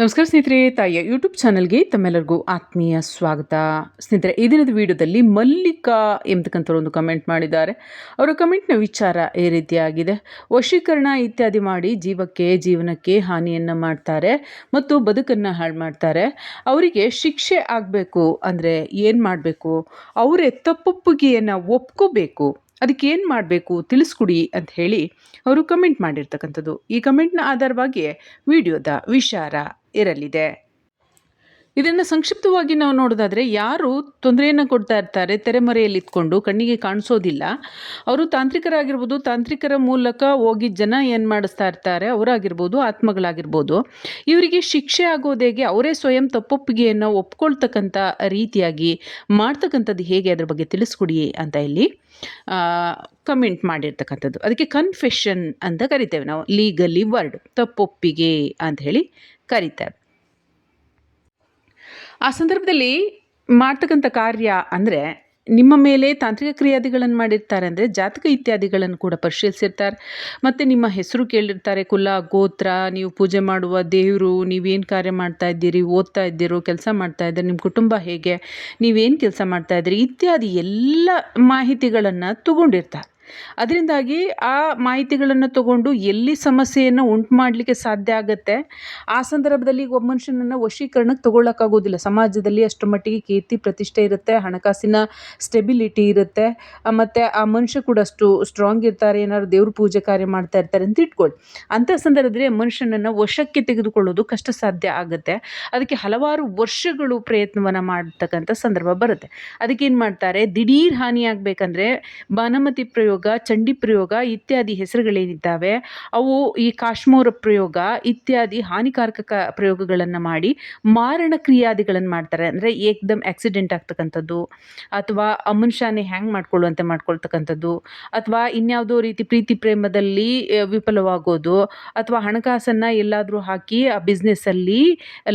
ನಮಸ್ಕಾರ ಸ್ನೇಹಿತರೆ, ತಾಯಿಯ ಯೂಟ್ಯೂಬ್ ಚಾನಲ್ಗೆ ತಮ್ಮೆಲ್ಲರಿಗೂ ಆತ್ಮೀಯ ಸ್ವಾಗತ. ಸ್ನೇಹಿತರೆ, ಈ ದಿನದ ವಿಡಿಯೋದಲ್ಲಿ ಮಲ್ಲಿಕಾ ಎಂಬತಕ್ಕಂಥವ್ರು ಒಂದು ಕಮೆಂಟ್ ಮಾಡಿದ್ದಾರೆ. ಅವರ ಕಮೆಂಟ್ನ ವಿಚಾರ ಈ ರೀತಿಯಾಗಿದೆ. ವಶೀಕರಣ ಇತ್ಯಾದಿ ಮಾಡಿ ಜೀವಕ್ಕೆ, ಜೀವನಕ್ಕೆ ಹಾನಿಯನ್ನು ಮಾಡ್ತಾರೆ ಮತ್ತು ಬದುಕನ್ನು ಹಾಳು ಮಾಡ್ತಾರೆ. ಅವರಿಗೆ ಶಿಕ್ಷೆ ಆಗಬೇಕು ಅಂದರೆ ಏನು ಮಾಡಬೇಕು? ಅವರೇ ತಪ್ಪೊಪ್ಪಿಗೆಯನ್ನು ಒಪ್ಕೋಬೇಕು. ಅದಕ್ಕೆ ಏನು ಮಾಡಬೇಕು? ತಿಳಿಸ್ಕೊಡಿ ಅಂತ ಹೇಳಿ ಅವರು ಕಮೆಂಟ್ ಮಾಡಿರ್ತಕ್ಕಂಥದ್ದು. ಈ ಕಮೆಂಟ್ನ ಆಧಾರವಾಗಿ ವಿಡಿಯೋದ ವಿಚಾರ ಇರಲಿದೆ. ಇದನ್ನು ಸಂಕ್ಷಿಪ್ತವಾಗಿ ನಾವು ನೋಡೋದಾದರೆ, ಯಾರು ತೊಂದರೆಯನ್ನು ಕೊಡ್ತಾ ಇರ್ತಾರೆ, ತೆರೆಮರೆಯಲ್ಲಿ ಇಟ್ಕೊಂಡು ಕಣ್ಣಿಗೆ ಕಾಣಿಸೋದಿಲ್ಲ, ಅವರು ತಾಂತ್ರಿಕರಾಗಿರ್ಬೋದು, ತಾಂತ್ರಿಕರ ಮೂಲಕ ಹೋಗಿ ಜನ ಏನು ಮಾಡಿಸ್ತಾ ಇರ್ತಾರೆ, ಅವರಾಗಿರ್ಬೋದು, ಆತ್ಮಗಳಾಗಿರ್ಬೋದು, ಇವರಿಗೆ ಶಿಕ್ಷೆ ಆಗೋದೇಗೆ ಅವರೇ ಸ್ವಯಂ ತಪ್ಪೊಪ್ಪಿಗೆಯನ್ನು ಒಪ್ಕೊಳ್ತಕ್ಕಂಥ ರೀತಿಯಾಗಿ ಮಾಡ್ತಕ್ಕಂಥದ್ದು ಹೇಗೆ, ಅದ್ರ ಬಗ್ಗೆ ತಿಳಿಸ್ಕೊಡಿ ಅಂತ ಇಲ್ಲಿ ಕಮೆಂಟ್ ಮಾಡಿರ್ತಕ್ಕಂಥದ್ದು. ಅದಕ್ಕೆ ಕನ್ಫೆಷನ್ ಅಂತ ಕರಿತೇವೆ ನಾವು ಲೀಗಲಿ ವರ್ಡ್ ತಪ್ಪೊಪ್ಪಿಗೆ ಅಂತ ಹೇಳಿ ಕರಿತೇವೆ ಆ ಸಂದರ್ಭದಲ್ಲಿ ಮಾಡ್ತಕ್ಕಂಥ ಕಾರ್ಯ ಅಂದರೆ ನಿಮ್ಮ ಮೇಲೆ ತಾಂತ್ರಿಕ ಕ್ರಿಯಾದಿಗಳನ್ನು ಮಾಡಿರ್ತಾರೆ ಅಂದರೆ ಜಾತಕ ಇತ್ಯಾದಿಗಳನ್ನು ಕೂಡ ಪರಿಶೀಲಿಸಿರ್ತಾರೆ. ಮತ್ತು ನಿಮ್ಮ ಹೆಸರು ಕೇಳಿರ್ತಾರೆ, ಕುಲ, ಗೋತ್ರ, ನೀವು ಪೂಜೆ ಮಾಡುವ ದೇವರು, ನೀವೇನು ಕಾರ್ಯ ಮಾಡ್ತಾ ಇದ್ದೀರಿ, ಓದ್ತಾ ಇದ್ದೀರೋ, ಕೆಲಸ ಮಾಡ್ತಾ ಇದ್ದೀರಿ, ನಿಮ್ಮ ಕುಟುಂಬ ಹೇಗೆ, ನೀವೇನು ಕೆಲಸ ಮಾಡ್ತಾ ಇದ್ದೀರಿ, ಇತ್ಯಾದಿ ಎಲ್ಲ ಮಾಹಿತಿಗಳನ್ನು ತಗೊಂಡಿರ್ತಾರೆ. ಅದರಿಂದಾಗಿ ಆ ಮಾಹಿತಿಗಳನ್ನು ತಗೊಂಡು ಎಲ್ಲಿ ಸಮಸ್ಯೆಯನ್ನು ಉಂಟು ಮಾಡಲಿಕ್ಕೆ ಸಾಧ್ಯ ಆಗುತ್ತೆ, ಆ ಸಂದರ್ಭದಲ್ಲಿ ಒಬ್ಬ ಮನುಷ್ಯನನ್ನು ವಶೀಕರಣಕ್ಕೆ ತಗೊಳ್ಳೋಕ್ಕಾಗೋದಿಲ್ಲ. ಸಮಾಜದಲ್ಲಿ ಅಷ್ಟು ಮಟ್ಟಿಗೆ ಕೀರ್ತಿ, ಪ್ರತಿಷ್ಠೆ ಇರುತ್ತೆ, ಹಣಕಾಸಿನ ಸ್ಟೆಬಿಲಿಟಿ ಇರುತ್ತೆ, ಮತ್ತು ಆ ಮನುಷ್ಯ ಕೂಡ ಅಷ್ಟು ಸ್ಟ್ರಾಂಗ್ ಇರ್ತಾರೆ, ಏನಾದ್ರು ದೇವ್ರ ಪೂಜೆ ಕಾರ್ಯ ಮಾಡ್ತಾ ಇರ್ತಾರೆ ಅಂತ ಇಟ್ಕೊಳ್ಳಿ ಅಂಥ ಸಂದರ್ಭದಲ್ಲಿ ಮನುಷ್ಯನನ್ನು ವಶಕ್ಕೆ ತೆಗೆದುಕೊಳ್ಳೋದು ಕಷ್ಟ ಸಾಧ್ಯ ಆಗುತ್ತೆ. ಅದಕ್ಕೆ ಹಲವಾರು ವರ್ಷಗಳು ಪ್ರಯತ್ನವನ್ನು ಮಾಡ್ತಕ್ಕಂಥ ಸಂದರ್ಭ ಬರುತ್ತೆ. ಅದಕ್ಕೆ ಏನು ಮಾಡ್ತಾರೆ? ದಿಢೀರ್ ಹಾನಿಯಾಗಬೇಕಂದ್ರೆ ಬಾನಮತಿ ಪ್ರಯೋಗ ಚಂಡಿ ಪ್ರಯೋಗ ಇತ್ಯಾದಿ ಹೆಸರುಗಳೇನಿದ್ದಾವೆ, ಅವು ಈ ಕಾಶ್ಮೋರ ಪ್ರಯೋಗ ಇತ್ಯಾದಿ ಹಾನಿಕಾರಕ ಪ್ರಯೋಗಗಳನ್ನು ಮಾಡಿ ಮಾರಣ ಕ್ರಿಯಾದಿಗಳನ್ನು ಮಾಡ್ತಾರೆ. ಅಂದರೆ ಏಕ್ದಮ್ ಆಕ್ಸಿಡೆಂಟ್ ಆಗ್ತಕ್ಕಂಥದ್ದು, ಅಥವಾ ಅಮನುಷ್ಯನೇ ಹ್ಯಾಂಗೆ ಮಾಡ್ಕೊಳ್ಳುವಂತೆ ಮಾಡ್ಕೊಳ್ತಕ್ಕಂಥದ್ದು, ಅಥವಾ ಇನ್ಯಾವುದೋ ರೀತಿ ಪ್ರೀತಿ ಪ್ರೇಮದಲ್ಲಿ ವಿಫಲವಾಗೋದು, ಅಥವಾ ಹಣಕಾಸನ್ನು ಎಲ್ಲಾದರೂ ಹಾಕಿ ಆ ಬಿಸ್ನೆಸ್ಸಲ್ಲಿ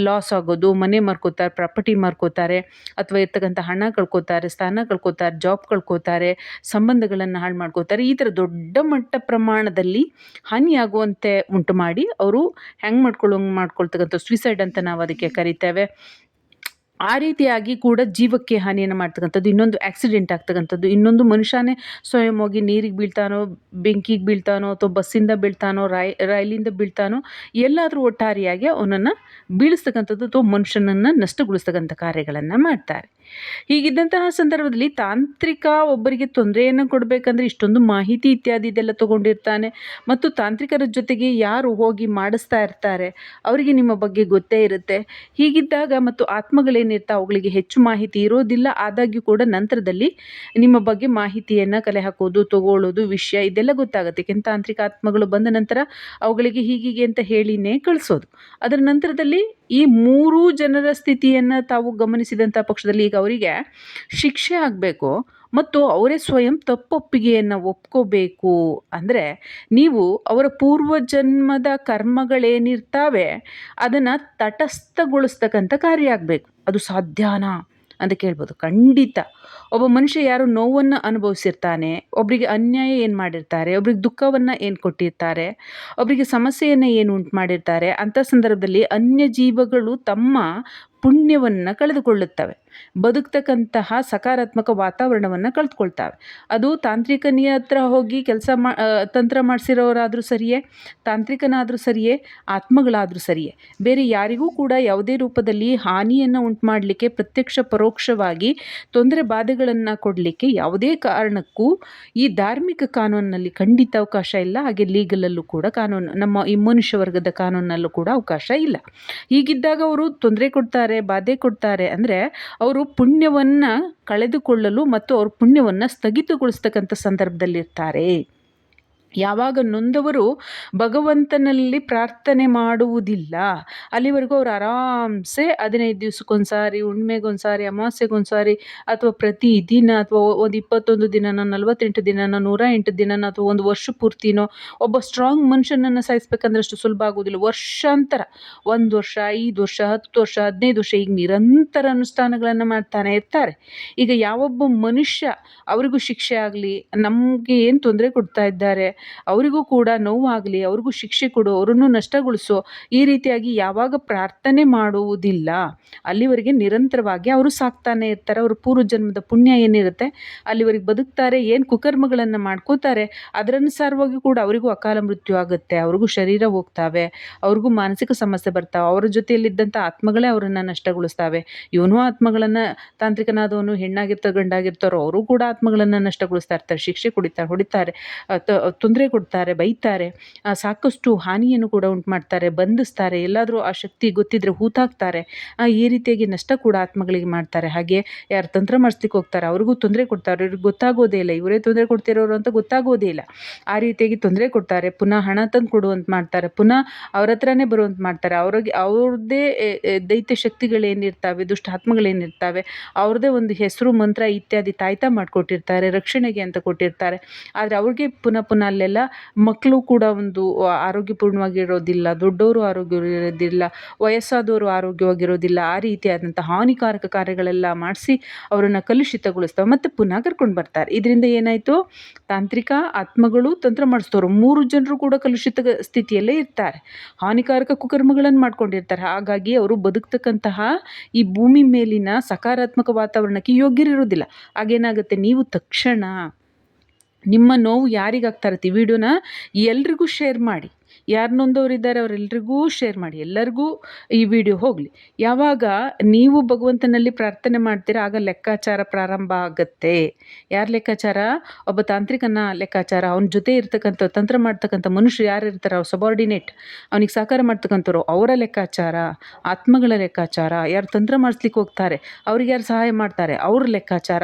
ಲಾಸ್ ಆಗೋದು, ಮನೆ ಮಾರ್ಕೋತಾರೆ, ಪ್ರಾಪರ್ಟಿ ಮಾರ್ಕೋತಾರೆ, ಅಥವಾ ಇರ್ತಕ್ಕಂಥ ಹಣ ಕಳ್ಕೊತಾರೆ, ಸ್ಥಾನ ಕಳ್ಕೊತಾರೆ, ಜಾಬ್ ಕಳ್ಕೊತಾರೆ, ಸಂಬಂಧಗಳನ್ನು ಹಾಳು ಈ ಥರ ದೊಡ್ಡ ಮಟ್ಟ ಪ್ರಮಾಣದಲ್ಲಿ ಹಾನಿಯಾಗುವಂತೆ ಉಂಟು ಮಾಡಿ, ಅವರು ಹೆಂಗೆ ಮಾಡ್ಕೊಳ್ಳೋಂಗೆ ಮಾಡ್ಕೊಳ್ತಕ್ಕಂಥ ಸುಯಿಸೈಡ್ ಅಂತ ನಾವು ಅದಕ್ಕೆ ಕರಿತೇವೆ. ಆ ರೀತಿಯಾಗಿ ಕೂಡ ಜೀವಕ್ಕೆ ಹಾನಿಯನ್ನು ಮಾಡ್ತಕ್ಕಂಥದ್ದು, ಇನ್ನೊಂದು ಆಕ್ಸಿಡೆಂಟ್ ಆಗ್ತಕ್ಕಂಥದ್ದು, ಇನ್ನೊಂದು ಮನುಷ್ಯನೇ ಸ್ವಯಂ ಹೋಗಿ ನೀರಿಗೆ ಬೀಳ್ತಾನೋ, ಬೆಂಕಿಗೆ ಬೀಳ್ತಾನೋ, ಅಥವಾ ಬಸ್ಸಿಂದ ಬೀಳ್ತಾನೋ ರೈ ರೈಲಿಂದ ಬೀಳ್ತಾನೋ, ಎಲ್ಲಾದರೂ ಒಟ್ಟಾರೆಯಾಗಿ ಅವನನ್ನು ಬೀಳಿಸ್ತಕ್ಕಂಥದ್ದು ಅಥವಾ ಮನುಷ್ಯನನ್ನು ನಷ್ಟಗೊಳಿಸ್ತಕ್ಕಂಥ ಕಾರ್ಯಗಳನ್ನು ಮಾಡ್ತಾರೆ. ಹೀಗಿದ್ದಂತಹ ಸಂದರ್ಭದಲ್ಲಿ ತಾಂತ್ರಿಕ ಒಬ್ಬರಿಗೆ ತೊಂದರೆಯನ್ನು ಕೊಡಬೇಕಂದ್ರೆ ಇಷ್ಟೊಂದು ಮಾಹಿತಿ ಇತ್ಯಾದಿ ಇದೆಲ್ಲ ತೊಗೊಂಡಿರ್ತಾನೆ. ಮತ್ತು ತಾಂತ್ರಿಕರ ಜೊತೆಗೆ ಯಾರು ಹೋಗಿ ಮಾಡಿಸ್ತಾ ಇರ್ತಾರೆ, ಅವರಿಗೆ ನಿಮ್ಮ ಬಗ್ಗೆ ಗೊತ್ತೇ ಇರುತ್ತೆ. ಹೀಗಿದ್ದಾಗ ಮತ್ತು ಆತ್ಮಗಳೇನಿರ್ತಾವೆ ಅವುಗಳಿಗೆ ಹೆಚ್ಚು ಮಾಹಿತಿ ಇರೋದಿಲ್ಲ, ಆದಾಗ್ಯೂ ಕೂಡ ನಂತರದಲ್ಲಿ ನಿಮ್ಮ ಬಗ್ಗೆ ಮಾಹಿತಿಯನ್ನು ಕಲೆ ಹಾಕೋದು, ತಗೊಳ್ಳೋದು, ವಿಷಯ ಇದೆಲ್ಲ ಗೊತ್ತಾಗುತ್ತೆ. ಯಾಕೆಂದ್ರೆ ತಾಂತ್ರಿಕ ಆತ್ಮಗಳು ಬಂದ ನಂತರ ಅವುಗಳಿಗೆ ಹೀಗೀಗೆ ಅಂತ ಹೇಳಿನೇ ಕಳಿಸೋದು. ಅದರ ನಂತರದಲ್ಲಿ ಈ ಮೂರೂ ಜನರ ಸ್ಥಿತಿಯನ್ನು ತಾವು ಗಮನಿಸಿದಂಥ ಪಕ್ಷದಲ್ಲಿ ಈಗ ಅವರಿಗೆ ಶಿಕ್ಷೆ ಆಗಬೇಕು ಮತ್ತು ಅವರೇ ಸ್ವಯಂ ತಪ್ಪೊಪ್ಪಿಗೆಯನ್ನು ಒಪ್ಕೋಬೇಕು. ಅಂದರೆ ನೀವು ಅವರ ಪೂರ್ವಜನ್ಮದ ಕರ್ಮಗಳೇನಿರ್ತಾವೆ, ಅದನ್ನು ತಟಸ್ಥಗೊಳಿಸ್ತಕ್ಕಂಥ ಕಾರ್ಯ ಆಗಬೇಕು. ಅದು ಸಾಧ್ಯನಾ ಅಂತ ಕೇಳ್ಬೋದು. ಖಂಡಿತ. ಒಬ್ಬ ಮನುಷ್ಯ ಯಾರು ನೋವನ್ನು ಅನುಭವಿಸಿರ್ತಾನೆ ಒಬ್ಬರಿಗೆ ಅನ್ಯಾಯ ಏನು ಮಾಡಿರ್ತಾರೆ, ಒಬ್ರಿಗೆ ದುಃಖವನ್ನು ಏನು ಕೊಟ್ಟಿರ್ತಾರೆ ಒಬ್ಬರಿಗೆ ಸಮಸ್ಯೆಯನ್ನು ಏನು ಉಂಟು ಮಾಡಿರ್ತಾರೆ, ಅಂಥ ಸಂದರ್ಭದಲ್ಲಿ ಅನ್ಯ ಜೀವಗಳು ತಮ್ಮ ಪುಣ್ಯವನ್ನು ಕಳೆದುಕೊಳ್ಳುತ್ತವೆ. ಬದುಕ್ತಕ್ಕಂತಹ ಸಕಾರಾತ್ಮಕ ವಾತಾವರಣವನ್ನು ಕಳೆದುಕೊಳ್ತಾವೆ. ಅದು ತಾಂತ್ರಿಕನಿಯ ಹತ್ರ ಹೋಗಿ ಕೆಲಸ ಮಾ ತಂತ್ರ ಮಾಡಿಸಿರೋರಾದರೂ ಸರಿಯೇ, ತಾಂತ್ರಿಕನಾದರೂ ಸರಿಯೇ, ಆತ್ಮಗಳಾದರೂ ಸರಿಯೇ. ಬೇರೆ ಯಾರಿಗೂ ಕೂಡ ಯಾವುದೇ ರೂಪದಲ್ಲಿ ಹಾನಿಯನ್ನು ಉಂಟು ಮಾಡಲಿಕ್ಕೆ ಪ್ರತ್ಯಕ್ಷ ಪರೋಕ್ಷವಾಗಿ ತೊಂದರೆ ಬಾಧೆಗಳನ್ನು ಕೊಡಲಿಕ್ಕೆ ಯಾವುದೇ ಕಾರಣಕ್ಕೂ ಈ ಧಾರ್ಮಿಕ ಕಾನೂನಿನಲ್ಲಿ ಖಂಡಿತ ಅವಕಾಶ ಇಲ್ಲ. ಹಾಗೆ ಲೀಗಲಲ್ಲೂ ಕೂಡ ಕಾನೂನು, ನಮ್ಮ ಈ ಮನುಷ್ಯ ವರ್ಗದ ಕಾನೂನಲ್ಲೂ ಕೂಡ ಅವಕಾಶ ಇಲ್ಲ. ಹೀಗಿದ್ದಾಗ ಅವರು ತೊಂದರೆ ಕೊಡ್ತಾರೆ, ಬಾಧೆ ಕೊಡ್ತಾರೆ. ಅಂದರೆ ಅವರು ಪುಣ್ಯವನ್ನು ಕಳೆದುಕೊಳ್ಳಲು ಮತ್ತು ಅವ್ರ ಪುಣ್ಯವನ್ನು ಸ್ಥಗಿತಗೊಳಿಸ್ತಕ್ಕಂಥ ಸಂದರ್ಭದಲ್ಲಿರ್ತಾರೆ ಯಾವಾಗ ನೊಂದವರು ಭಗವಂತನಲ್ಲಿ ಪ್ರಾರ್ಥನೆ ಮಾಡುವುದಿಲ್ಲ. ಅಲ್ಲಿವರೆಗೂ ಅವ್ರು ಆರಾಮ್ಸೆ ಹದಿನೈದು ದಿವ್ಸಕ್ಕೊಂದು ಸಾರಿ ಹುಣ್ಮೆಗೊಂದು ಸಾರಿ ಅಮಾವಾಸ್ಯೆಗೊಂದು ಸಾರಿ ಅಥವಾ ಪ್ರತಿ ದಿನ ಅಥವಾ ಒಂದು ಇಪ್ಪತ್ತೊಂದು ದಿನನೋ, ನಲವತ್ತೆಂಟು ದಿನನ ನೂರ ಎಂಟು ದಿನನೋ ಅಥವಾ ಒಂದು ವರ್ಷ ಪೂರ್ತಿನೋ ಒಬ್ಬ ಸ್ಟ್ರಾಂಗ್ ಮನುಷ್ಯನನ್ನು ಸಾಯಿಸ್ಬೇಕಂದ್ರೆ ಅಷ್ಟು ಸುಲಭ ಆಗೋದಿಲ್ಲ ವರ್ಷಾಂತರ, ಒಂದು ವರ್ಷ, ಐದು ವರ್ಷ, ಹತ್ತು ವರ್ಷ, ಹದಿನೈದು ವರ್ಷ ಈಗ ನಿರಂತರ ಅನುಷ್ಠಾನಗಳನ್ನು ಮಾಡ್ತಾನೆ ಇರ್ತಾರೆ. ಈಗ ಯಾವೊಬ್ಬ ಮನುಷ್ಯ ಅವರಿಗೂ ಶಿಕ್ಷೆ ಆಗಲಿ, ನಮಗೆ ಏನು ತೊಂದರೆ ಕೊಡ್ತಾ ಇದ್ದಾರೆ? ಅವರಿಗೂ ಕೂಡ ನೋವಾಗಲಿ, ಅವ್ರಿಗೂ ಶಿಕ್ಷೆ ಕೊಡು, ಅವರನ್ನು ನಷ್ಟಗೊಳಿಸು, ಈ ರೀತಿಯಾಗಿ ಯಾವಾಗ ಪ್ರಾರ್ಥನೆ ಮಾಡುವುದಿಲ್ಲ, ಅಲ್ಲಿವರೆಗೆ ನಿರಂತರವಾಗಿ ಅವರು ಸಾಕ್ತಾನೆ ಇರ್ತಾರೆ. ಅವರು ಪೂರ್ವ ಜನ್ಮದ ಪುಣ್ಯ ಏನಿರುತ್ತೆ? ಅಲ್ಲಿವರೆಗೆ ಬದುಕ್ತಾರೆ, ಏನು ಕುಕರ್ಮಗಳನ್ನು ಮಾಡ್ಕೋತಾರೆ ಅದರನುಸಾರವಾಗಿ ಕೂಡ ಅವರಿಗೂ ಅಕಾಲ ಮೃತ್ಯು ಆಗುತ್ತೆ. ಅವ್ರಿಗೂ ಶರೀರ ಹೋಗ್ತಾವೆ, ಅವ್ರಿಗೂ ಮಾನಸಿಕ ಸಮಸ್ಯೆ ಬರ್ತಾವೆ, ಅವರ ಜೊತೆಯಲ್ಲಿದ್ದಂಥ ಆತ್ಮಗಳೇ ಅವರನ್ನು ನಷ್ಟಗೊಳಿಸ್ತಾವೆ. ಇವನು ಆತ್ಮಗಳನ್ನು, ತಾಂತ್ರಿಕನಾದವನು ಹೆಣ್ಣಾಗಿರ್ತಾರೆ ಗಂಡಾಗಿರ್ತಾರೋ ಅವರು ಕೂಡ ಆತ್ಮಗಳನ್ನು ನಷ್ಟಗೊಳಿಸ್ತಾ ಇರ್ತಾರೆ, ಶಿಕ್ಷೆ ಕುಡಿತಾರೆ ಹೊಡಿತಾರೆ ತೊಂದರೆ ಕೊಡ್ತಾರೆ, ಬೈತಾರೆ ಸಾಕಷ್ಟು ಹಾನಿಯನ್ನು ಕೂಡ ಉಂಟು ಮಾಡ್ತಾರೆ ಬಂಧಿಸ್ತಾರೆ, ಎಲ್ಲಾದರೂ ಆ ಶಕ್ತಿ ಗೊತ್ತಿದ್ರೆ ಹೂತಾಕ್ತಾರೆ ಈ ರೀತಿಯಾಗಿ ನಷ್ಟ ಕೂಡ ಆತ್ಮಗಳಿಗೆ ಮಾಡ್ತಾರೆ. ಹಾಗೆ ಯಾರು ತಂತ್ರ ಮಾಡಿಸ್ಲಿಕ್ಕೆ ಹೋಗ್ತಾರೆ, ಅವ್ರಿಗೂ ತೊಂದರೆ ಕೊಡ್ತಾರೆ ಇವ್ರಿಗೆ ಗೊತ್ತಾಗೋದೇ ಇಲ್ಲ, ಇವರೇ ತೊಂದರೆ ಕೊಡ್ತಿರೋರು ಅಂತ ಗೊತ್ತಾಗೋದೇ ಇಲ್ಲ. ಆ ರೀತಿಯಾಗಿ ತೊಂದರೆ ಕೊಡ್ತಾರೆ, ಪುನಃ ಹಣ ತಂದು ಕೊಡುವಂತ ಮಾಡ್ತಾರೆ, ಪುನಃ ಅವ್ರ ಹತ್ರನೇ ಬರುವಂತ ಮಾಡ್ತಾರೆ. ಅವ್ರಿಗೆ, ಅವ್ರದ್ದೇ ದೈತ್ಯ ಶಕ್ತಿಗಳೇನಿರ್ತಾವೆ, ದುಷ್ಟ ಆತ್ಮಗಳೇನಿರ್ತಾವೆ, ಅವ್ರದ್ದೇ ಒಂದು ಹೆಸರು, ಮಂತ್ರ ಇತ್ಯಾದಿ ತಾಯ್ತಾ ಮಾಡಿಕೊಟ್ಟಿರ್ತಾರೆ, ರಕ್ಷಣೆಗೆ ಅಂತ ಕೊಟ್ಟಿರ್ತಾರೆ. ಆದರೆ ಅವ್ರಿಗೆ ಪುನಃ ಪುನಃ ಅಲ್ಲೆಲ್ಲ ಮಕ್ಕಳು ಕೂಡ ಒಂದು ಆರೋಗ್ಯಪೂರ್ಣವಾಗಿರೋದಿಲ್ಲ ದೊಡ್ಡವರು ಆರೋಗ್ಯವಾಗಿರೋದಿಲ್ಲ ವಯಸ್ಸಾದವರು ಆರೋಗ್ಯವಾಗಿರೋದಿಲ್ಲ, ಆ ರೀತಿಯಾದಂಥ ಹಾನಿಕಾರಕ ಕಾರ್ಯಗಳೆಲ್ಲ ಮಾಡಿಸಿ ಅವರನ್ನು ಕಲುಷಿತಗೊಳಿಸ್ತವೆ ಮತ್ತು ಪುನಃ ಕರ್ಕೊಂಡು ಬರ್ತಾರೆ. ಇದರಿಂದ ಏನಾಯಿತು? ತಾಂತ್ರಿಕ ಆತ್ಮಗಳು ತಂತ್ರ ಮಾಡಿಸ್ತವ್ರು. ಮೂರು ಜನರು ಕೂಡ ಕಲುಷಿತ ಸ್ಥಿತಿಯಲ್ಲೇ ಇರ್ತಾರೆ. ಹಾನಿಕಾರಕ ಕುಕರ್ಮಗಳನ್ನು ಮಾಡ್ಕೊಂಡಿರ್ತಾರೆ. ಹಾಗಾಗಿ ಅವರು ಬದುಕ್ತಕ್ಕಂತಹ ಈ ಭೂಮಿ ಮೇಲಿನ ಸಕಾರಾತ್ಮಕ ವಾತಾವರಣಕ್ಕೆ ಯೋಗ್ಯರಿರೋದಿಲ್ಲ. ಆಗೇನಾಗುತ್ತೆ ನೀವು ತಕ್ಷಣ ನಿಮ್ಮ ನೋವು ಯಾರಿಗಾಗ್ತಾ ಇರುತ್ತೆ? ವಿಡಿಯೋನ ಎಲ್ರಿಗೂ ಶೇರ್ ಮಾಡಿ. ಯಾರು ನೊಂದವರಿದ್ದಾರೆ ಅವರೆಲ್ಲರಿಗೂ ಶೇರ್ ಮಾಡಿ, ಎಲ್ಲರಿಗೂ ಈ ವಿಡಿಯೋ ಹೋಗಲಿ. ಯಾವಾಗ ನೀವು ಭಗವಂತನಲ್ಲಿ ಪ್ರಾರ್ಥನೆ ಮಾಡ್ತೀರ, ಆಗ ಲೆಕ್ಕಾಚಾರ ಪ್ರಾರಂಭ ಆಗುತ್ತೆ. ಯಾರ ಲೆಕ್ಕಾಚಾರ? ಒಬ್ಬ ತಾಂತ್ರಿಕನ ಲೆಕ್ಕಾಚಾರ. ಅವನ ಜೊತೆ ಇರ್ತಕ್ಕಂಥ ತಂತ್ರ ಮಾಡ್ತಕ್ಕಂಥ ಮನುಷ್ಯ ಯಾರು ಇರ್ತಾರೆ, ಅವ್ರು ಸಬಾರ್ಡಿನೇಟ್ ಅವನಿಗೆ ಸಹಕಾರ ಮಾಡ್ತಕ್ಕಂಥವ್ರು ಅವರ ಲೆಕ್ಕಾಚಾರ, ಆತ್ಮಗಳ ಲೆಕ್ಕಾಚಾರ. ಯಾರು ತಂತ್ರ ಮಾಡಿಸ್ಲಿಕ್ಕೆ ಹೋಗ್ತಾರೆ, ಅವ್ರಿಗೆ ಯಾರು ಸಹಾಯ ಮಾಡ್ತಾರೆ, ಅವ್ರ ಲೆಕ್ಕಾಚಾರ.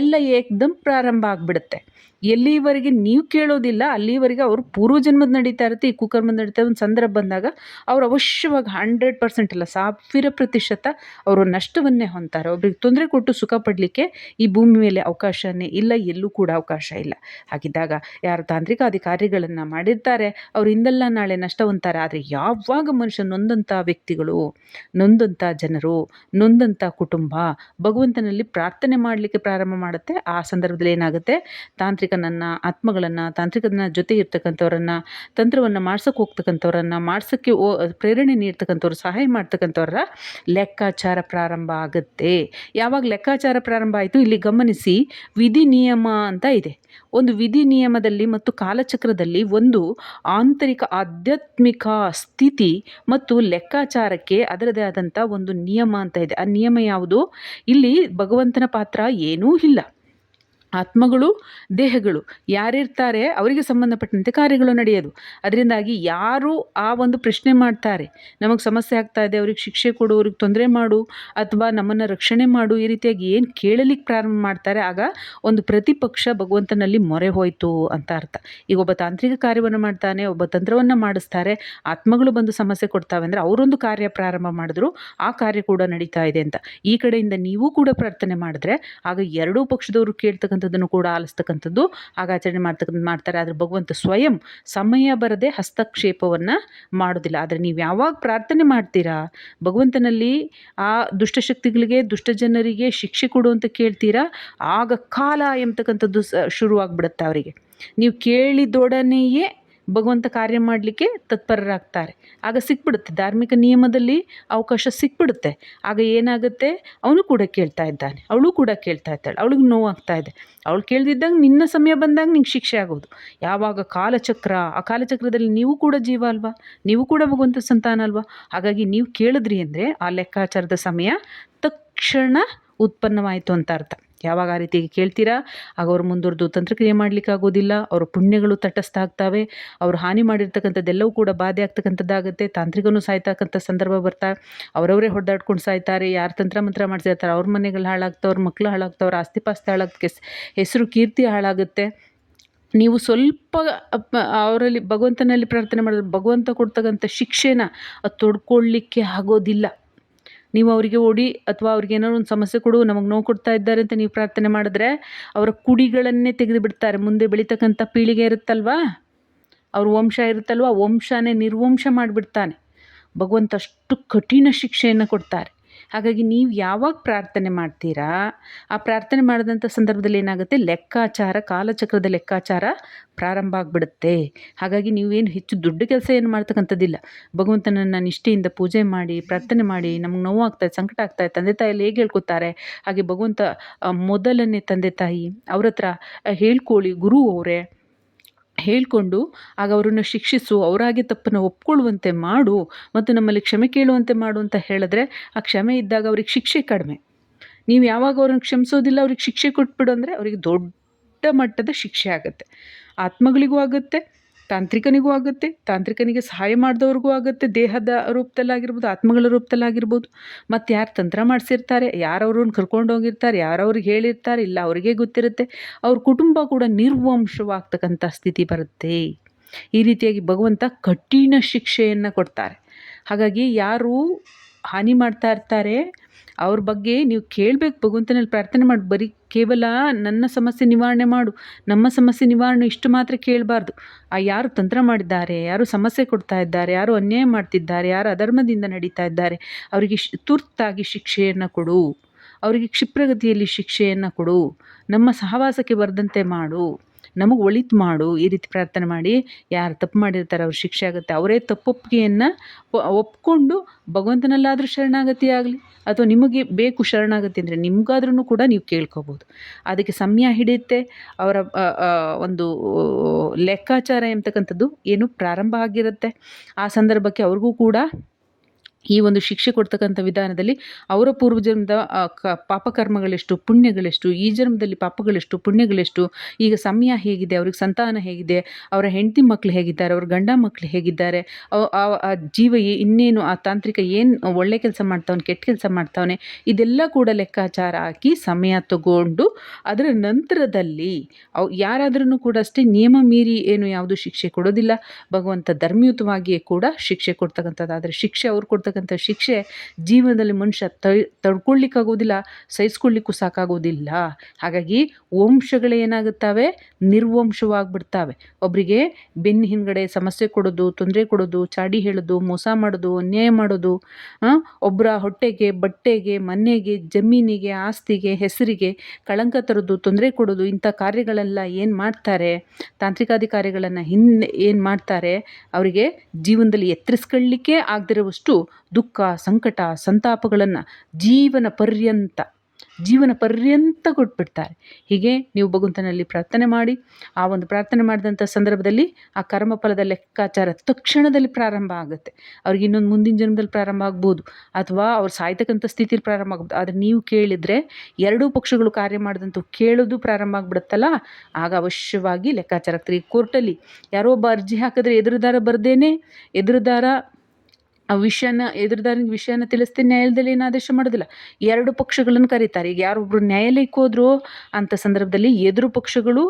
ಎಲ್ಲ ಏಕ್ದಮ್ ಪ್ರಾರಂಭ ಆಗಿಬಿಡುತ್ತೆ. ಎಲ್ಲಿವರೆಗೆ ನೀವು ಕೇಳೋದಿಲ್ಲ, ಅಲ್ಲಿವರೆಗೆ ಅವ್ರು ಪೂರ್ವಜನ್ಮದ ನಡೀತಾ ಇರುತ್ತೆ, ಈ ನಡೀತಾ ಒಂದು ಸಂದರ್ಭ ಬಂದಾಗ ಅವ್ರು ಅವಶ್ಯವಾಗಿ ಹಂಡ್ರೆಡ್ ಪರ್ಸೆಂಟ್ ಅಲ್ಲ, ಸಾವಿರ ಪ್ರತಿಶತ ಅವರು ನಷ್ಟವನ್ನೇ ಹೊಂತಾರೆ ಒಬ್ರಿಗೆ ತೊಂದರೆ ಕೊಟ್ಟು ಸುಖ ಪಡಲಿಕ್ಕೆ ಈ ಭೂಮಿ ಮೇಲೆ ಅವಕಾಶನೇ ಇಲ್ಲ, ಎಲ್ಲೂ ಕೂಡ ಅವಕಾಶ ಇಲ್ಲ. ಹಾಗಿದ್ದಾಗ ಯಾರು ತಾಂತ್ರಿಕ ಅಧಿಕಾರಿಗಳನ್ನು ಮಾಡಿರ್ತಾರೆ, ಅವರು ಇಂದಲ್ಲ ನಾಳೆ ನಷ್ಟ ಹೊಂತಾರೆ ಆದರೆ ಯಾವಾಗ ಮನುಷ್ಯ ನೊಂದಂಥ ವ್ಯಕ್ತಿಗಳು ನೊಂದಂಥ ಜನರು ನೊಂದಂಥ ಕುಟುಂಬ ಭಗವಂತನಲ್ಲಿ ಪ್ರಾರ್ಥನೆ ಮಾಡಲಿಕ್ಕೆ ಪ್ರಾರಂಭ ಮಾಡುತ್ತೆ, ಆ ಸಂದರ್ಭದಲ್ಲಿ ಏನಾಗುತ್ತೆ? ತಾಂತ್ರಿಕನನ್ನು ಆತ್ಮಗಳನ್ನು, ತಾಂತ್ರಿಕನ ಜೊತೆ ಇರ್ತಕ್ಕಂಥವರನ್ನು, ತಂತ್ರವನ್ನು ಮಾಡ್ಸೋಕೆ ಹೋಗ್ತಕ್ಕಂಥವ್ರನ್ನ, ಮಾಡ್ಸೋಕ್ಕೆ ಓ, ಪ್ರೇರಣೆ ನೀಡ್ತಕ್ಕಂಥವ್ರು, ಸಹಾಯ ಮಾಡ್ತಕ್ಕಂಥವ್ರ ಲೆಕ್ಕಾಚಾರ ಪ್ರಾರಂಭ ಆಗುತ್ತೆ. ಯಾವಾಗ ಲೆಕ್ಕಾಚಾರ ಪ್ರಾರಂಭ ಆಯಿತು, ಇಲ್ಲಿ ಗಮನಿಸಿ ವಿಧಿ ನಿಯಮ ಅಂತ ಇದೆ. ಒಂದು ವಿಧಿ ನಿಯಮದಲ್ಲಿ ಮತ್ತು ಕಾಲಚಕ್ರದಲ್ಲಿ ಒಂದು ಆಂತರಿಕ ಆಧ್ಯಾತ್ಮಿಕ ಸ್ಥಿತಿ ಮತ್ತು ಲೆಕ್ಕಾಚಾರಕ್ಕೆ ಅದರದೇ ಆದಂಥ ಒಂದು ನಿಯಮ ಅಂತ ಇದೆ. ಆ ನಿಯಮ ಯಾವುದು? ಇಲ್ಲಿ ಭಗವಂತನ ಪಾತ್ರ ಏನೂ ಇಲ್ಲ. ಆತ್ಮಗಳು, ದೇಹಗಳು ಯಾರಿರ್ತಾರೆ ಅವರಿಗೆ ಸಂಬಂಧಪಟ್ಟಂತೆ ಕಾರ್ಯಗಳು ನಡೆಯೋದು. ಅದರಿಂದಾಗಿ ಯಾರು ಆ ಒಂದು ಪ್ರಶ್ನೆ ಮಾಡ್ತಾರೆ, ನಮಗೆ ಸಮಸ್ಯೆ ಆಗ್ತಾ ಇದೆ, ಅವ್ರಿಗೆ ಶಿಕ್ಷೆ ಕೊಡು, ಅವ್ರಿಗೆ ತೊಂದರೆ ಮಾಡು, ಅಥವಾ ನಮ್ಮನ್ನು ರಕ್ಷಣೆ ಮಾಡು, ಈ ರೀತಿಯಾಗಿ ಏನು ಕೇಳಲಿಕ್ಕೆ ಪ್ರಾರಂಭ ಮಾಡ್ತಾರೆ, ಆಗ ಒಂದು ಪ್ರತಿಪಕ್ಷ ಭಗವಂತನಲ್ಲಿ ಮೊರೆ ಹೋಯಿತು ಅಂತ ಅರ್ಥ. ಈಗ ಒಬ್ಬ ತಾಂತ್ರಿಕ ಕಾರ್ಯವನ್ನು ಮಾಡ್ತಾನೆ, ಒಬ್ಬ ತಂತ್ರವನ್ನು ಮಾಡಿಸ್ತಾರೆ, ಆತ್ಮಗಳು ಬಂದು ಸಮಸ್ಯೆ ಕೊಡ್ತಾವೆ ಅಂದರೆ ಅವರೊಂದು ಕಾರ್ಯ ಪ್ರಾರಂಭ ಮಾಡಿದ್ರು, ಆ ಕಾರ್ಯ ಕೂಡ ನಡೀತಾ ಇದೆ ಅಂತ. ಈ ಕಡೆಯಿಂದ ನೀವು ಕೂಡ ಪ್ರಾರ್ಥನೆ ಮಾಡಿದ್ರೆ, ಆಗ ಎರಡೂ ಪಕ್ಷದವರು ಕೇಳ್ತಕ್ಕಂಥದ್ದನ್ನು ಕೂಡ ಆಲಿಸ್ತಕ್ಕಂಥದ್ದು. ಆಗ ಆಚರಣೆ ಮಾಡ್ತಕ್ಕಂಥ ಮಾಡ್ತಾರೆ. ಆದರೆ ಭಗವಂತ ಸ್ವಯಂ ಸಮಯ ಬರದೆ ಹಸ್ತಕ್ಷೇಪವನ್ನು ಮಾಡೋದಿಲ್ಲ. ಆದರೆ ನೀವು ಯಾವಾಗ ಪ್ರಾರ್ಥನೆ ಮಾಡ್ತೀರಾ, ಭಗವಂತನಲ್ಲಿ ಆ ದುಷ್ಟಶಕ್ತಿಗಳಿಗೆ ದುಷ್ಟ ಜನರಿಗೆ ಶಿಕ್ಷೆ ಕೊಡು ಅಂತ ಕೇಳ್ತೀರಾ, ಆಗ ಕಾಲ ಎಂಬತಕ್ಕಂಥದ್ದು ಶುರುವಾಗ್ಬಿಡುತ್ತೆ ಅವರಿಗೆ. ನೀವು ಕೇಳಿದೊಡನೆಯೇ ಭಗವಂತ ಕಾರ್ಯ ಮಾಡಲಿಕ್ಕೆ ತತ್ಪರರಾಗ್ತಾರೆ. ಆಗ ಸಿಕ್ಬಿಡುತ್ತೆ. ಧಾರ್ಮಿಕ ನಿಯಮದಲ್ಲಿ ಅವಕಾಶ ಸಿಕ್ಬಿಡುತ್ತೆ. ಆಗ ಏನಾಗುತ್ತೆ? ಅವನು ಕೂಡ ಕೇಳ್ತಾ ಇದ್ದಾನೆ. ಅವಳು ಕೂಡ ಕೇಳ್ತಾ ಇದ್ದಾಳೆ. ಅವಳಿಗೆ ನೋವಾಗ್ತಾ ಇದೆ. ಅವಳು ಕೇಳ್ದಿದ್ದಾಗ ನಿನ್ನ ಸಮಯ ಬಂದಾಗ ನಿಂಗೆ ಶಿಕ್ಷೆ ಆಗೋದು. ಯಾವಾಗ ಕಾಲಚಕ್ರ? ಆ ಕಾಲಚಕ್ರದಲ್ಲಿ ನೀವು ಕೂಡ ಜೀವ ಅಲ್ವಾ? ನೀವು ಕೂಡ ಭಗವಂತ ಸಂತಾನ ಅಲ್ವಾ? ಹಾಗಾಗಿ ನೀವು ಕೇಳಿದ್ರಿ ಅಂದರೆ ಆ ಲೆಕ್ಕಾಚಾರದ ಸಮಯ ತಕ್ಷಣ ಉತ್ಪನ್ನವಾಯಿತು ಅಂತ ಅರ್ಥ. ಯಾವಾಗ ಆ ರೀತಿ ಕೇಳ್ತೀರಾ? ಆಗ ಅವ್ರು ಮುಂದುವರೆದು ತಂತ್ರಕ್ರಿಯೆ ಮಾಡಲಿಕ್ಕೆ ಆಗೋದಿಲ್ಲ ಅವರ ಪುಣ್ಯಗಳು ತಟಸ್ಥ ಆಗ್ತವೆ ಅವರು ಹಾನಿ ಮಾಡಿರ್ತಕ್ಕಂಥದ್ದೆಲ್ಲವೂ ಕೂಡ ಬಾಧೆ ಆಗ್ತಕ್ಕಂಥದ್ದಾಗುತ್ತೆ, ತಾಂತ್ರಿಕನೂ ಸಾಯ್ತಕ್ಕಂಥ ಸಂದರ್ಭ ಬರ್ತಾ, ಅವರವರೇ ಹೊಡೆದಾಡ್ಕೊಂಡು ಸಾಯ್ತಾರೆ, ಯಾರು ತಂತ್ರ ಮಂತ್ರ ಮಾಡ್ಸಿರ್ತಾರೆ, ಅವ್ರ ಮನೆಗಳು ಹಾಳಾಗ್ತವೆ ಮಕ್ಕಳು ಮಕ್ಳು ಹಾಳಾಗ್ತವೆ ಅವ್ರ ಆಸ್ತಿ ಪಾಸ್ತಿ ಹಾಳಾಗುತ್ತೆ ಹೆಸರು ಕೀರ್ತಿ ಹಾಳಾಗುತ್ತೆ. ನೀವು ಸ್ವಲ್ಪ ಅವರಲ್ಲಿ ಭಗವಂತನಲ್ಲಿ ಪ್ರಾರ್ಥನೆ ಮಾಡಿದ್ರೆ ಭಗವಂತ ಕೊಡ್ತಕ್ಕಂಥ ಶಿಕ್ಷೆನ ಅದು ತೊಡ್ಕೊಳ್ಳಿಕ್ಕೆ ಆಗೋದಿಲ್ಲ. ನೀವು ಅವರಿಗೆ ಓಡಿ ಅಥವಾ ಅವ್ರಿಗೆ ಏನಾದ್ರು ಒಂದು ಸಮಸ್ಯೆ ಕೊಡು, ನಮಗೆ ನೋವು ಕೊಡ್ತಾ ಇದ್ದಾರೆ ಅಂತ ನೀವು ಪ್ರಾರ್ಥನೆ ಮಾಡಿದ್ರೆ ಅವರ ಕುಡಿಗಳನ್ನೇ ತೆಗೆದು ಬಿಡ್ತಾರೆ ಮುಂದೆ ಬೆಳೀತಕ್ಕಂಥ ಪೀಳಿಗೆ ಇರುತ್ತಲ್ವಾ? ಅವ್ರ ವಂಶ ಇರುತ್ತಲ್ವ? ವಂಶನೇ ನಿರ್ವಂಶ ಮಾಡಿಬಿಡ್ತಾನೆ. ಭಗವಂತ ಅಷ್ಟು ಕಠಿಣ ಶಿಕ್ಷೆಯನ್ನು ಕೊಡ್ತಾರೆ. ಹಾಗಾಗಿ ನೀವು ಯಾವಾಗ ಪ್ರಾರ್ಥನೆ ಮಾಡ್ತೀರಾ, ಆ ಪ್ರಾರ್ಥನೆ ಮಾಡಿದಂಥ ಸಂದರ್ಭದಲ್ಲಿ ಏನಾಗುತ್ತೆ? ಲೆಕ್ಕಾಚಾರ, ಕಾಲಚಕ್ರದ ಲೆಕ್ಕಾಚಾರ ಪ್ರಾರಂಭ ಆಗಿಬಿಡುತ್ತೆ. ಹಾಗಾಗಿ ನೀವೇನು ಹೆಚ್ಚು ದೊಡ್ಡ ಕೆಲಸ ಏನು ಮಾಡ್ತಕ್ಕಂಥದ್ದಿಲ್ಲ. ಭಗವಂತನನ್ನು ನಿಷ್ಠೆಯಿಂದ ಪೂಜೆ ಮಾಡಿ, ಪ್ರಾರ್ಥನೆ ಮಾಡಿ, ನಮ್ಗೆ ನೋವು ಇದೆ ಸಂಕಟ ಆಗ್ತಾಯಿದೆ ತಂದೆ ತಾಯಿಯಲ್ಲಿ ಹೇಗೆ ಹೇಳ್ಕೊತಾರೆ ಹಾಗೆ ಭಗವಂತ ಮೊದಲನೇ ತಂದೆ ತಾಯಿ ಅವ್ರ ಹತ್ರ ಹೇಳ್ಕೊಳ್ಳಿ ಗುರು ಅವರೇ. ಹೇಳ್ಕೊಂಡು ಆಗ ಅವರನ್ನು ಶಿಕ್ಷಿಸು, ಅವರಾಗೆ ತಪ್ಪನ್ನು ಒಪ್ಕೊಳ್ಳುವಂತೆ ಮಾಡು ಮತ್ತು ನಮ್ಮಲ್ಲಿ ಕ್ಷಮೆ ಕೇಳುವಂತೆ ಮಾಡು ಅಂತ ಹೇಳಿದ್ರೆ ಆ ಕ್ಷಮೆ ಇದ್ದಾಗ ಅವ್ರಿಗೆ ಶಿಕ್ಷೆ ಕಡಿಮೆ. ನೀವು ಯಾವಾಗ ಅವ್ರನ್ನ ಕ್ಷಮಿಸೋದಿಲ್ಲ, ಅವ್ರಿಗೆ ಶಿಕ್ಷೆ ಕೊಟ್ಬಿಡು ಅಂದರೆ ಅವರಿಗೆ ದೊಡ್ಡ ಮಟ್ಟದ ಶಿಕ್ಷೆ ಆಗುತ್ತೆ. ಆತ್ಮಗಳಿಗೂ ಆಗುತ್ತೆ ತಾಂತ್ರಿಕನಿಗೂ ಆಗುತ್ತೆ, ತಾಂತ್ರಿಕನಿಗೆ ಸಹಾಯ ಮಾಡಿದವ್ರಿಗೂ ಆಗುತ್ತೆ, ದೇಹದ ರೂಪದಲ್ಲಾಗಿರ್ಬೋದು, ಆತ್ಮಗಳ ರೂಪದಲ್ಲಾಗಿರ್ಬೋದು. ಮತ್ತು ಯಾರು ತಂತ್ರ ಮಾಡಿಸಿರ್ತಾರೆ, ಯಾರು ಅವ್ರನ್ನ ಕರ್ಕೊಂಡು ಹೋಗಿರ್ತಾರೆ ಯಾರವ್ರಿಗೆ ಹೇಳಿರ್ತಾರೆ, ಇಲ್ಲ ಅವರಿಗೆ ಗೊತ್ತಿರುತ್ತೆ. ಅವ್ರ ಕುಟುಂಬ ಕೂಡ ನಿರ್ವಂಶವಾಗ್ತಕ್ಕಂಥ ಸ್ಥಿತಿ ಬರುತ್ತೆ. ಈ ರೀತಿಯಾಗಿ ಭಗವಂತ ಕಠಿಣ ಶಿಕ್ಷೆಯನ್ನು ಕೊಡ್ತಾರೆ. ಹಾಗಾಗಿ ಯಾರು ಹಾನಿ ಮಾಡ್ತಾ ಇರ್ತಾರೆ, ಅವ್ರ ಬಗ್ಗೆ ನೀವು ಕೇಳಬೇಕು, ಭಗವಂತನಲ್ಲಿ ಪ್ರಾರ್ಥನೆ ಮಾಡಿ, ಬರೀ ಕೇವಲ ನನ್ನ ಸಮಸ್ಯೆ ನಿವಾರಣೆ ಮಾಡು. ನಮ್ಮ ಸಮಸ್ಯೆ ನಿವಾರಣೆ ಇಷ್ಟು ಮಾತ್ರ ಕೇಳಬಾರ್ದು. ಆ ಯಾರು ತಂತ್ರ ಮಾಡಿದ್ದಾರೆ, ಯಾರು ಸಮಸ್ಯೆ ಕೊಡ್ತಾ ಇದ್ದಾರೆ, ಯಾರು ಅನ್ಯಾಯ ಮಾಡ್ತಿದ್ದಾರೆ, ಯಾರು ಅಧರ್ಮದಿಂದ ನಡೀತಾ ಇದ್ದಾರೆ, ಅವರಿಗೆ ತುರ್ತಾಗಿ ಶಿಕ್ಷೆಯನ್ನು ಕೊಡು. ಅವರಿಗೆ ಕ್ಷಿಪ್ರಗತಿಯಲ್ಲಿ ಶಿಕ್ಷೆಯನ್ನು ಕೊಡು. ನಮ್ಮ ಸಹವಾಸಕ್ಕೆ ಬರದಂತೆ ಮಾಡು. ನಮಗೆ ಒಳಿತು ಮಾಡು, ಈ ರೀತಿ ಪ್ರಾರ್ಥನೆ ಮಾಡಿ. ಯಾರು ತಪ್ಪು ಮಾಡಿರ್ತಾರೆ ಅವ್ರ ಶಿಕ್ಷೆ ಆಗುತ್ತೆ. ಅವರೇ ತಪ್ಪೊಪ್ಪಿಗೆಯನ್ನು ಒಪ್ಕೊಂಡು ಭಗವಂತನಲ್ಲಾದರೂ ಶರಣಾಗತಿ ಆಗಲಿ. ಅಥವಾ ನಿಮಗೆ ಬೇಕು ಶರಣಾಗತಿ ಅಂದರೆ ನಿಮಗಾದ್ರೂ ಕೂಡ ನೀವು ಕೇಳ್ಕೊಬೋದು. ಅದಕ್ಕೆ ಸಮಯ ಹಿಡಿಯುತ್ತೆ. ಅವರ ಒಂದು ಲೆಕ್ಕಾಚಾರ ಎಂಬತಕ್ಕಂಥದ್ದು ಏನು ಪ್ರಾರಂಭ ಆಗಿರುತ್ತೆ. ಆ ಸಂದರ್ಭಕ್ಕೆ ಅವ್ರಿಗೂ ಕೂಡ ಈ ಒಂದು ಶಿಕ್ಷೆ ಕೊಡ್ತಕ್ಕಂಥ ವಿಧಾನದಲ್ಲಿ ಅವರ ಪೂರ್ವಜನ್ಮದ ಕ, ಪಾಪಕರ್ಮಗಳೆಷ್ಟು, ಪುಣ್ಯಗಳೆಷ್ಟು, ಈ ಜನ್ಮದಲ್ಲಿ ಪಾಪಗಳೆಷ್ಟು, ಪುಣ್ಯಗಳೆಷ್ಟು, ಈಗ ಸಮಯ ಹೇಗಿದೆ, ಅವ್ರಿಗೆ ಸಂತಾನ ಹೇಗಿದೆ, ಅವರ ಹೆಂಡತಿ ಮಕ್ಕಳು ಹೇಗಿದ್ದಾರೆ, ಅವ್ರ ಗಂಡ ಮಕ್ಕಳು ಹೇಗಿದ್ದಾರೆ ಆ ಜೀವ ಇನ್ನೇನು, ಆ ತಾಂತ್ರಿಕ ಏನು ಒಳ್ಳೆ ಕೆಲಸ ಮಾಡ್ತಾವನೆ, ಕೆಟ್ಟ ಕೆಲಸ ಮಾಡ್ತಾವನೆ, ಇದೆಲ್ಲ ಕೂಡ ಲೆಕ್ಕಾಚಾರ ಹಾಕಿ ಸಮಯ ತಗೊಂಡು ಅದರ ನಂತರದಲ್ಲಿ ಅವು ಯಾರಾದ್ರೂ ಕೂಡ ಅಷ್ಟೇ ನಿಯಮ ಮೀರಿ ಏನು ಯಾವುದು ಶಿಕ್ಷೆ ಕೊಡೋದಿಲ್ಲ, ಭಗವಂತ ಧರ್ಮಯುತವಾಗಿಯೇ ಕೂಡ ಶಿಕ್ಷೆ ಕೊಡ್ತಕ್ಕಂಥದ್ದು ಆದರೆ ಶಿಕ್ಷೆ ಅವ್ರು ಕೊಡ್ತಕ್ಕಂಥ ಶಿಕ್ಷೆ ಜೀವನದಲ್ಲಿ ಮನುಷ್ಯ ತಡ್ಕೊಳ್ಳಿಕ್ಕಾಗೋದಿಲ್ಲ ಸಹಿಸ್ಕೊಳ್ಳಿಕ್ಕೂ ಸಾಕಾಗೋದಿಲ್ಲ. ಹಾಗಾಗಿ ವಂಶಗಳು ಏನಾಗುತ್ತವೆ? ನಿರ್ವಂಶವಾಗ್ಬಿಡ್ತವೆ. ಒಬ್ಬರಿಗೆ ಬೆನ್ನ ಹಿಂದ್ಗಡೆ ಸಮಸ್ಯೆ ಕೊಡೋದು, ತೊಂದರೆ ಕೊಡೋದು, ಚಾಡಿ ಹೇಳೋದು, ಮೋಸ ಮಾಡೋದು, ಅನ್ಯಾಯ ಮಾಡೋದು ಒಬ್ಬರ ಹೊಟ್ಟೆಗೆ, ಬಟ್ಟೆಗೆ, ಮನೆಗೆ, ಜಮೀನಿಗೆ, ಆಸ್ತಿಗೆ, ಹೆಸರಿಗೆ ಕಳಂಕ ತರೋದು, ತೊಂದರೆ ಕೊಡೋದು, ಇಂಥ ಕಾರ್ಯಗಳೆಲ್ಲ ಏನು ಮಾಡ್ತಾರೆ? ತಾಂತ್ರಿಕಾಧಿಕಾರಿಗಳನ್ನು ಹಿಂದೆ ಏನು ಮಾಡ್ತಾರೆ? ಅವರಿಗೆ ಜೀವನದಲ್ಲಿ ಎತ್ತರಿಸ್ಕೊಳ್ಳಿಕ್ಕೆ ಆಗದಿರುವಷ್ಟು ದುಃಖ, ಸಂಕಟ, ಸಂತಾಪಗಳನ್ನು ಜೀವನ ಪರ್ಯಂತ ಜೀವನ ಪರ್ಯಂತ ಕೊಟ್ಬಿಡ್ತಾರೆ. ಹೀಗೆ ನೀವು ಭಗವಂತನಲ್ಲಿ ಪ್ರಾರ್ಥನೆ ಮಾಡಿ, ಆ ಒಂದು ಪ್ರಾರ್ಥನೆ ಮಾಡಿದಂಥ ಸಂದರ್ಭದಲ್ಲಿ ಆ ಕರ್ಮಫಲದ ಲೆಕ್ಕಾಚಾರ ತಕ್ಷಣದಲ್ಲಿ ಪ್ರಾರಂಭ ಆಗುತ್ತೆ. ಅವ್ರಿಗೆ ಇನ್ನೊಂದು ಮುಂದಿನ ಜನ್ಮದಲ್ಲಿ ಪ್ರಾರಂಭ ಆಗ್ಬೋದು, ಅಥವಾ ಅವ್ರು ಸಾಯ್ತಕ್ಕಂಥ ಸ್ಥಿತಿಲಿ ಪ್ರಾರಂಭ ಆಗ್ಬೋದು. ಆದರೆ ನೀವು ಕೇಳಿದರೆ ಎರಡೂ ಪಕ್ಷಗಳು ಕಾರ್ಯ ಮಾಡಿದಂಥ ಕೇಳೋದು ಪ್ರಾರಂಭ ಆಗ್ಬಿಡುತ್ತಲ್ಲ? ಆಗ ಅವಶ್ಯವಾಗಿ ಲೆಕ್ಕಾಚಾರ ಆಗ್ತದೆ. ಈ ಕೋರ್ಟಲ್ಲಿ ಯಾರೋ ಒಬ್ಬ ಅರ್ಜಿ ಹಾಕಿದ್ರೆ ಎದುರುದಾರ ಬರ್ದೇನೆ, ಎದುರುದಾರ ಆ ವಿಷಯನ ಎದುರುದಾರನಿಗೆ ವಿಷಯನ ತಿಳಿಸ್ತೆ ನ್ಯಾಯಾಲಯದಲ್ಲಿ ಏನು ಆದೇಶ ಮಾಡೋದಿಲ್ಲ. ಎರಡು ಪಕ್ಷಗಳನ್ನು ಕರೀತಾರೆ. ಈಗ ಯಾರೊಬ್ರು ನ್ಯಾಯಾಲಯಕ್ಕೆ ಹೋದ್ರು ಅಂಥ ಸಂದರ್ಭದಲ್ಲಿ ಎದುರು ಪಕ್ಷಗಳು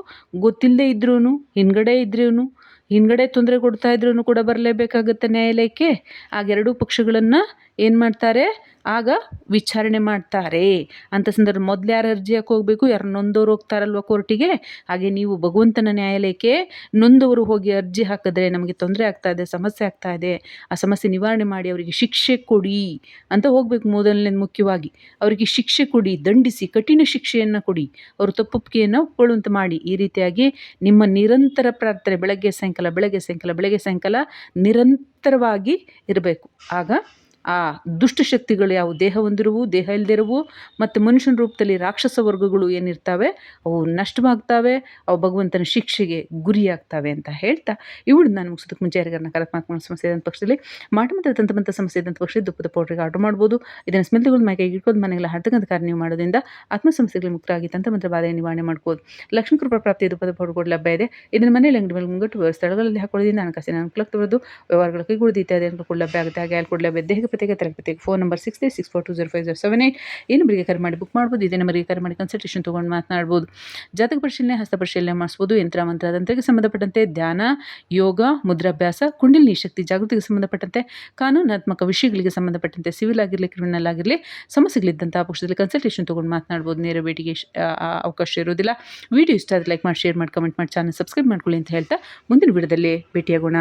ಗೊತ್ತಿಲ್ಲದೆ ಇದ್ರೂ ಹಿಂದ್ಗಡೆ ಇದ್ರೂ ಹಿಂದ್ಗಡೆ ತೊಂದರೆ ಕೊಡ್ತಾ ಇದ್ರೂ ಕೂಡ ಬರಲೇಬೇಕಾಗುತ್ತೆ ನ್ಯಾಯಾಲಯಕ್ಕೆ. ಆಗ ಎರಡೂ ಪಕ್ಷಗಳನ್ನು ಏನು ಮಾಡ್ತಾರೆ? ಆಗ ವಿಚಾರಣೆ ಮಾಡ್ತಾರೆ. ಅಂತ ಸಂದರ್ಭ ಮೊದಲು ಯಾರು ಅರ್ಜಿ ಹೋಗಬೇಕು? ಯಾರು ನೊಂದವರು ಹೋಗ್ತಾರಲ್ವ ಕೋರ್ಟಿಗೆ? ಹಾಗೆ ನೀವು ಭಗವಂತನ ನ್ಯಾಯಾಲಯಕ್ಕೆ ನೊಂದವರು ಹೋಗಿ ಅರ್ಜಿ ಹಾಕಿದ್ರೆ ನಮಗೆ ತೊಂದರೆ ಆಗ್ತಾ ಇದೆ, ಸಮಸ್ಯೆ ಆಗ್ತಾ ಇದೆ. ಆ ಸಮಸ್ಯೆ ನಿವಾರಣೆ ಮಾಡಿ ಅವರಿಗೆ ಶಿಕ್ಷೆ ಕೊಡಿ ಅಂತ ಹೋಗಬೇಕು ಮೊದಲನೇ ಮುಖ್ಯವಾಗಿ. ಅವರಿಗೆ ಶಿಕ್ಷೆ ಕೊಡಿ, ದಂಡಿಸಿ, ಕಠಿಣ ಶಿಕ್ಷೆಯನ್ನು ಕೊಡಿ. ಅವರು ತಪ್ಪೊಪ್ಪಿಗೆಯನ್ನು ಒಪ್ಕೊಳ್ಳುವಂತೆ ಮಾಡಿ. ಈ ರೀತಿಯಾಗಿ ನಿಮ್ಮ ನಿರಂತರ ಪ್ರಾರ್ಥನೆ ಬೆಳಗ್ಗೆ ಸಾಯಂಕಾಲ ಬೆಳಗ್ಗೆ ಸಾಯಂಕಾಲ ಬೆಳಗ್ಗೆ ಸಾಯಂಕಾಲ ನಿರಂತರವಾಗಿ ಇರಬೇಕು. ಆಗ ಆ ದುಷ್ಟಶಕ್ತಿಗಳು ಯಾವ ದೇಹ ಹೊಂದಿರುವು, ದೇಹ ಇಲ್ಲದಿರುವು ಮತ್ತು ಮನುಷ್ಯನ ರೂಪದಲ್ಲಿ ರಾಕ್ಷಸ ವರ್ಗಗಳು ಏನಿರ್ತವೆ, ಅವು ನಷ್ಟವಾಗ್ತವೆ, ಅವು ಭಗವಂತನ ಶಿಕ್ಷೆಗೆ ಗುರಿಯಾಗ್ತವೆ ಅಂತ ಹೇಳ್ತಾ ಇವಳು ನಾನು ಮುಗಿಸೋದಕ್ಕೆ ಮುಂಚೆ ಯಾರಿಗಾರ ನಕಾರಾತ್ಮಕ ಸಮಸ್ಯೆ ಇದ್ದಂಥ ಪಕ್ಷದಲ್ಲಿ ಮಾಟ ಮತ್ತು ತಂತಮಂತ ಸಮಸ್ಯೆ ಇದ್ದಂಥ ಪಕ್ಷದಲ್ಲಿ ದುಪ್ಪದ ಪೌಡ್ರಿಗೆ ಆರ್ಡರ್ ಮಾಡ್ಬೋದು. ಇದನ್ನು ಸ್ಮೆಲ್ಗಳು ಮೈಕೈಗೆ ಇಟ್ಕೊಂಡು ಮನೆಗಳ ಹರ್ತಕ್ಕಂಥ ಕಾರ್ಯ ನೀವು ಮಾಡೋದ್ರಿಂದ ಆತ್ಮ ಸಮಸ್ಯೆಗಳು ಮುಕ್ತರಾಗಿ ತಂತ್ರಮಂತ್ರ ಬಾಧೆ ನಿವಾರಣೆ ಮಾಡ್ಬೋದು. ಲಕ್ಷ್ಮೀ ಕೃಪಾ ಪ್ರಾಪ್ತಿ ದುಪ್ಪದ ಪೌಡರ್ ಲಭ್ಯ ಇದೆ. ಇದನ್ನು ಮನೆಯಲ್ಲಿ ಅಂಗಡಿ ಮೇಲೆ ಮುಂಗಟ್ಟು ಸ್ಥಳಗಳಲ್ಲಿ ಹಾಕೊಳ್ಳೋದ್ರಿಂದ ಹಣಕಾಸಿನ ಅನುಕೂಲಕ್ಕೆ ಬರೋದು ವ್ಯವಹಾರಗಳ ಕೈಗೂಡಿದ ಇತ್ಯಾದಿ ಅನುಕೂಲ ಲಭ್ಯ ಆಗುತ್ತೆ. ಹಾಗೆ ಅಲ್ಲಿ ಕೂಡ ಲಭ್ಯ ದೇಹಕ್ಕೆ ಪ್ರತ್ಯೇಕ ತಿರುಪತಿಗೆ. Phone number six three six four two zero five zero seven eight ಈ ನಂಬರಿಗೆ ಕರೆ ಮಾಡಿ ಬುಕ್ ಮಾಡ್ಬೋದು, ಇದೇ ನಂಬರಿಗೆ ಕರೆ ಮಾಡಿ ಕನ್ಸಲ್ಟೇಷನ್ ತೊಗೊಂಡು ಮಾತನಾಡ್ಬೋದು. ಜಾತಕ ಪರಿಶೀಲನೆ, ಹಸ್ತ ಪರಿಶೀಲನೆ ಮಾಡಿಸ್ಬೋದು, ಯಂತ್ರ ಮಂತ್ರ ತಂತ್ರಕ್ಕೆ ಸಂಬಂಧಪಟ್ಟಂತೆ ಧ್ಯಾನ, ಯೋಗ, ಮುದ್ರಾಭ್ಯಾಸ ಕುಂಡಲಿನಿ ಶಕ್ತಿ ಜಾಗೃತಿಗೆ ಸಂಬಂಧಪಟ್ಟಂತೆ, ಕಾನೂನಾತ್ಮಕ ವಿಷಯಗಳಿಗೆ ಸಂಬಂಧಪಟ್ಟಂತೆ ಸಿವಿಲ್ ಆಗಿರಲಿ ಕ್ರಿಮಿನಲ್ ಆಗಿರಲಿ ಸಮಸ್ಯೆಗಳಿದ್ದಂಥ ಪಕ್ಷದಲ್ಲಿ ಕನ್ಸಲ್ಟೇಷನ್ ತೊಗೊಂಡು ಮಾತನಾಡ್ಬೋದು. ನೇರ ಭೇಟಿಗೆ ಅವಕಾಶ ಇರೋದಿಲ್ಲ ವಿಡಿಯೋ ಇಷ್ಟ ಆದರೆ ಲೈಕ್ ಮಾಡಿ ಶೇರ್ ಮಾಡಿ ಕಮೆಂಟ್ ಮಾಡಿ ಚಾನಲ್ ಸಬ್ಸ್ಕ್ರೈಬ್ ಮಾಡ್ಕೊಳ್ಳಿ ಅಂತ ಹೇಳ್ತಾ ಮುಂದಿನ ವಿಡಿಯೋದಲ್ಲಿ ಭೇಟಿಯಾಗೋಣ.